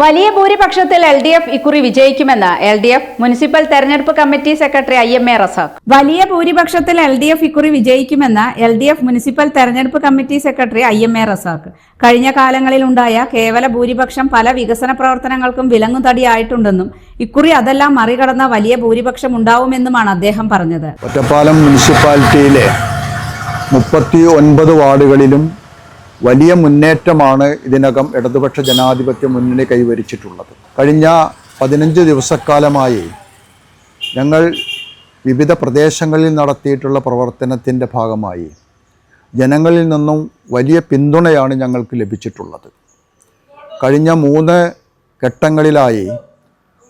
വലിയ ഭൂരിപക്ഷത്തിൽ L D F ഇക്കുറി വിജയിക്കുമെന്ന് എൽ ഡി എഫ് മുനിസിപ്പൽ തെരഞ്ഞെടുപ്പ് committee secretary I M A Razak. വലിയ ഭൂരിപക്ഷത്തിൽ എൽ ഡി എഫ് ഇക്കുറി വിജയിക്കുമെന്ന് എൽ ഡി എഫ് മുനിസിപ്പൽ തെരഞ്ഞെടുപ്പ് committee secretary I M A Razak. കഴിഞ്ഞ കാലങ്ങളിൽ ഉണ്ടായ കേവല ഭൂരിപക്ഷം പല വികസന പ്രവർത്തനങ്ങൾക്കും വിലങ്ങുതടിയായിട്ടുണ്ടെന്നും ഇക്കുറി അതെല്ലാം മറികടന്ന വലിയ ഭൂരിപക്ഷം ഉണ്ടാവുമെന്നുമാണ് അദ്ദേഹം പറഞ്ഞത്. ഒറ്റപ്പാലം മുനിസിപ്പാലിറ്റിയിലെ മുപ്പത്തി ഒൻപത് വാർഡുകളിലും വലിയ മുന്നേറ്റമാണ് ഇതിനകം ഇടതുപക്ഷ ജനാധിപത്യ മുന്നണി കൈവരിച്ചിട്ടുള്ളത്. കഴിഞ്ഞ പതിനഞ്ച് ദിവസക്കാലമായി ഞങ്ങൾ വിവിധ പ്രദേശങ്ങളിൽ നടത്തിയിട്ടുള്ള പ്രവർത്തനത്തിന്റെ ഭാഗമായി ജനങ്ങളിൽ നിന്നും വലിയ പിന്തുണയാണ് ഞങ്ങൾക്ക് ലഭിച്ചിട്ടുള്ളത്. കഴിഞ്ഞ മൂന്ന് ഘട്ടങ്ങളിലായി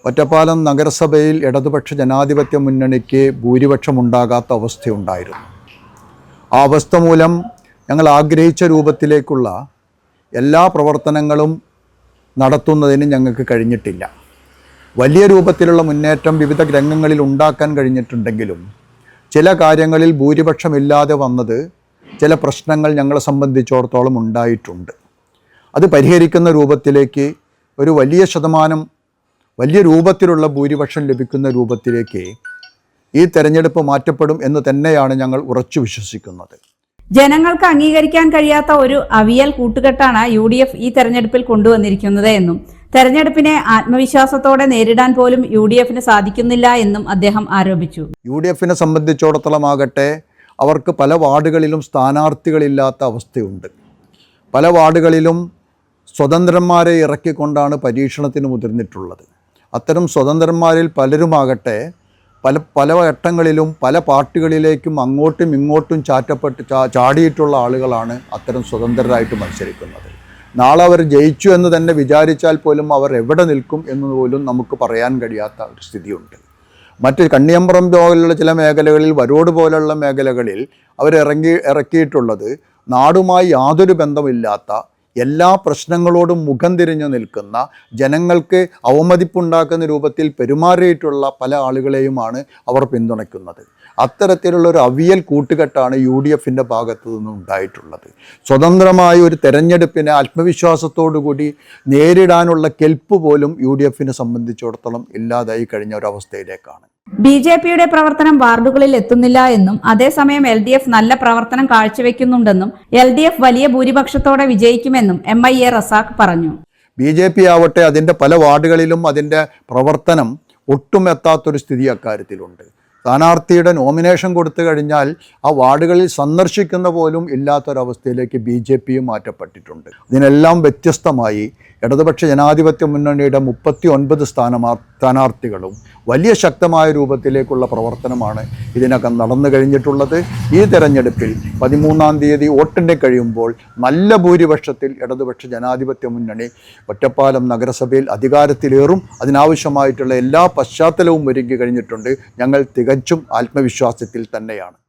ഒറ്റപ്പാലം നഗരസഭയിൽ ഇടതുപക്ഷ ജനാധിപത്യ മുന്നണിക്ക് ഭൂരിപക്ഷമുണ്ടാകാത്ത അവസ്ഥയുണ്ടായിരുന്നു. ആ അവസ്ഥ മൂലം ഞങ്ങൾ ആഗ്രഹിച്ച രൂപത്തിലേക്കുള്ള എല്ലാ പ്രവർത്തനങ്ങളും നടത്തുന്നതിന് ഞങ്ങൾക്ക് കഴിഞ്ഞിട്ടില്ല. വലിയ രൂപത്തിലുള്ള മുന്നേറ്റം വിവിധ രംഗങ്ങളിൽ ഉണ്ടാക്കാൻ കഴിഞ്ഞിട്ടുണ്ടെങ്കിലും ചില കാര്യങ്ങളിൽ ഭൂരിപക്ഷമില്ലാതെ വന്നത് ചില പ്രശ്നങ്ങൾ ഞങ്ങളെ സംബന്ധിച്ചിടത്തോളം ഉണ്ടായിട്ടുണ്ട്. അത് പരിഹരിക്കുന്ന രൂപത്തിലേക്ക് ഒരു വലിയ ശതമാനം വലിയ രൂപത്തിലുള്ള ഭൂരിപക്ഷം ലഭിക്കുന്ന രൂപത്തിലേക്ക് ഈ തെരഞ്ഞെടുപ്പ് മാറ്റപ്പെടും എന്ന് തന്നെയാണ് ഞങ്ങൾ ഉറച്ചു വിശ്വസിക്കുന്നത്. ജനങ്ങൾക്ക് അംഗീകരിക്കാൻ കഴിയാത്ത ഒരു അവിയൽ കൂട്ടുകെട്ടാണ് യു ഡി എഫ് ഈ തെരഞ്ഞെടുപ്പിൽ കൊണ്ടുവന്നിരിക്കുന്നത് എന്നും തെരഞ്ഞെടുപ്പിനെ ആത്മവിശ്വാസത്തോടെ നേരിടാൻ പോലും യു ഡി എഫിന് സാധിക്കുന്നില്ല എന്നും അദ്ദേഹം ആരോപിച്ചു. യു ഡി എഫിനെ സംബന്ധിച്ചിടത്തോളം ആകട്ടെ അവർക്ക് പല വാർഡുകളിലും സ്ഥാനാർത്ഥികളില്ലാത്ത അവസ്ഥയുണ്ട്. പല വാർഡുകളിലും സ്വതന്ത്രന്മാരെ ഇറക്കിക്കൊണ്ടാണ് പരീക്ഷണത്തിന് മുതിർന്നിട്ടുള്ളത്. അത്തരം സ്വതന്ത്രന്മാരിൽ പലരുമാകട്ടെ പല പല ഘട്ടങ്ങളിലും പല പാർട്ടികളിലേക്കും അങ്ങോട്ടും ഇങ്ങോട്ടും ചാറ്റപ്പെട്ട് ചാടിയിട്ടുള്ള ആളുകളാണ് അത്തരം സ്വതന്ത്രരായിട്ട് മത്സരിക്കുന്നത്. നാളെ അവർ ജയിച്ചു എന്ന് തന്നെ വിചാരിച്ചാൽ പോലും അവർ എവിടെ നിൽക്കും എന്ന് പോലും നമുക്ക് പറയാൻ കഴിയാത്ത ഒരു സ്ഥിതിയുണ്ട്. മറ്റ് കണ്ണിയമ്പുറം പോലുള്ള ചില മേഖലകളിൽ വരോട് പോലുള്ള മേഖലകളിൽ അവരിറങ്ങി ഇറക്കിയിട്ടുള്ളത് നാടുമായി യാതൊരു ബന്ധമില്ലാത്ത എല്ലാ പ്രശ്നങ്ങളോടും മുഖം തിരിഞ്ഞു നിൽക്കുന്ന ജനങ്ങൾക്ക് അവമതിപ്പുണ്ടാക്കുന്ന രൂപത്തിൽ പെരുമാറിയിട്ടുള്ള പല ആളുകളെയുമാണ് അവർ പിന്തുണയ്ക്കുന്നത്. അത്തരത്തിലുള്ള ഒരു അവിയൽ കൂട്ടുകെട്ടാണ് യു ഡി എഫിന്റെ ഭാഗത്തു നിന്നും ഉണ്ടായിട്ടുള്ളത്. സ്വതന്ത്രമായ ഒരു തെരഞ്ഞെടുപ്പിനെ ആത്മവിശ്വാസത്തോടുകൂടി നേരിടാനുള്ള കെൽപ്പ് പോലും യു ഡി എഫിനെ സംബന്ധിച്ചിടത്തോളം ഇല്ലാതായി കഴിഞ്ഞ ഒരവസ്ഥയിലേക്കാണ് ബി ജെ പിയുടെ പ്രവർത്തനം വാർഡുകളിൽ എത്തുന്നില്ല എന്നും അതേസമയം എൽ ഡി എഫ് നല്ല പ്രവർത്തനം കാഴ്ചവെക്കുന്നുണ്ടെന്നും എൽ ഡി എഫ് വലിയ ഭൂരിപക്ഷത്തോടെ വിജയിക്കുമെന്നും എം ഐ എ റസാഖ് പറഞ്ഞു. ബി ജെ പി ആവട്ടെ അതിന്റെ പല വാർഡുകളിലും അതിന്റെ പ്രവർത്തനം ഒട്ടും എത്താത്തൊരു സ്ഥിതി അക്കാര്യത്തിലുണ്ട്. സ്ഥാനാർത്ഥിയുടെ നോമിനേഷൻ കൊടുത്തു കഴിഞ്ഞാൽ ആ വാർഡുകളിൽ സന്ദർശിക്കുന്ന പോലും ഇല്ലാത്തൊരവസ്ഥയിലേക്ക് ബി ജെ പിയും മാറ്റപ്പെട്ടിട്ടുണ്ട്. ഇതിനെല്ലാം വ്യത്യസ്തമായി ഇടതുപക്ഷ ജനാധിപത്യ മുന്നണിയുടെ മുപ്പത്തി ഒൻപത് സ്ഥാനമാ സ്ഥാനാർത്ഥികളും വലിയ ശക്തമായ രൂപത്തിലേക്കുള്ള പ്രവർത്തനമാണ് ഇതിനകം നടന്നു കഴിഞ്ഞിട്ടുള്ളത്. ഈ തെരഞ്ഞെടുപ്പിൽ പതിമൂന്നാം തീയതി വോട്ടെണ്ണി കഴിയുമ്പോൾ നല്ല ഭൂരിപക്ഷത്തിൽ ഇടതുപക്ഷ ജനാധിപത്യ മുന്നണി ഒറ്റപ്പാലം നഗരസഭയിൽ അധികാരത്തിലേറും. അതിനാവശ്യമായിട്ടുള്ള എല്ലാ പശ്ചാത്തലവും ഒരുങ്ങി കഴിഞ്ഞിട്ടുണ്ട്. ഞങ്ങൾ തികച്ചും ആത്മവിശ്വാസത്തിൽ തന്നെയാണ്.